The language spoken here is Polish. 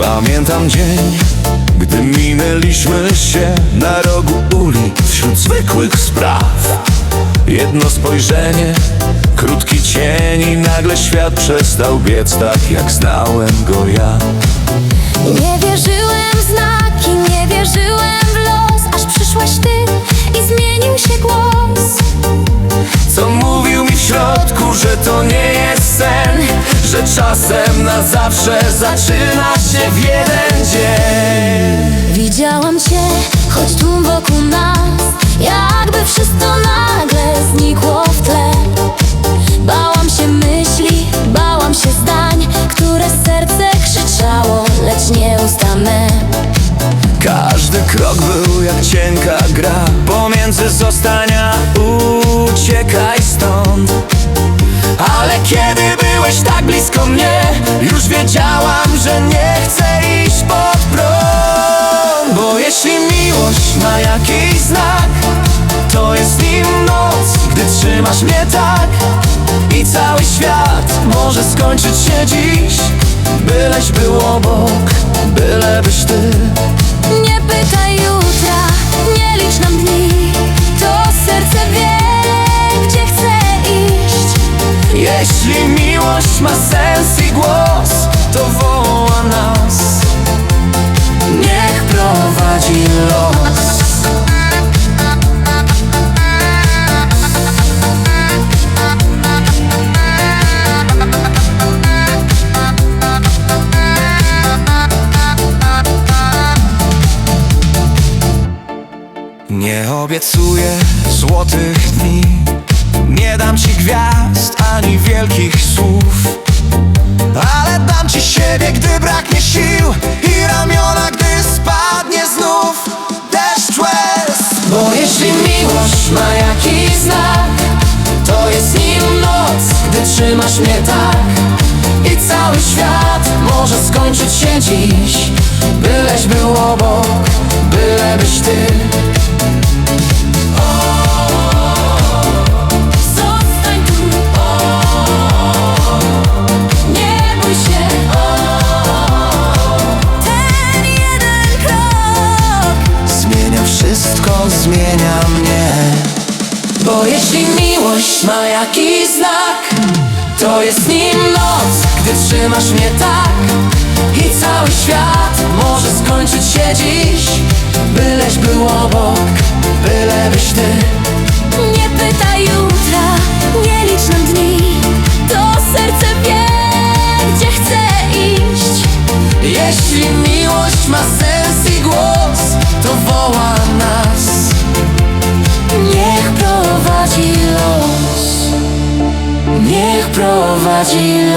Pamiętam dzień, gdy minęliśmy się na rogu ulic wśród zwykłych spraw. Jedno spojrzenie, krótki cień i nagle świat przestał biec tak jak znałem go ja. Nie wierzyłem w znaki, nie wierzyłem Że czasem na zawsze zaczyna się w jeden dzień. Widziałam cię, choć tłum wokół nas Jakby wszystko nagle znikło w tle. Bałam się myśli, bałam się zdań Które serce krzyczało, lecz nie ustanę Każdy krok był jak cienka gra Pomiędzy zostania uciekaj stąd blisko mnie. Już wiedziałam, że nie chcę iść pod prąd Bo jeśli miłość ma jakiś znak To jest nim noc, gdy trzymasz mnie tak. I cały świat może skończyć się dziś. Byleś był obok, bylebyś ty. Nie pytaj jutra, nie licz nam dni. To serce wie, gdzie chce iść. Jeśli miłość ma sens i głos, to woła nas. Niech prowadzi los. Nie obiecuję złotych dni Nie dam ci gwiazd ani wielkich słów Ale dam ci siebie, gdy braknie sił I ramiona, gdy spadnie znów deszcz łez. Bo jeśli miłość ma jakiś znak To jest nim noc, gdy trzymasz mnie tak. I cały świat może skończyć się dziś. Byleś był obok, bylebyś ty wszystko, zmienia mnie. Bo jeśli miłość ma jakiś znak To jest nim noc, gdy trzymasz mnie tak. I cały świat może skończyć się dziś prowadzi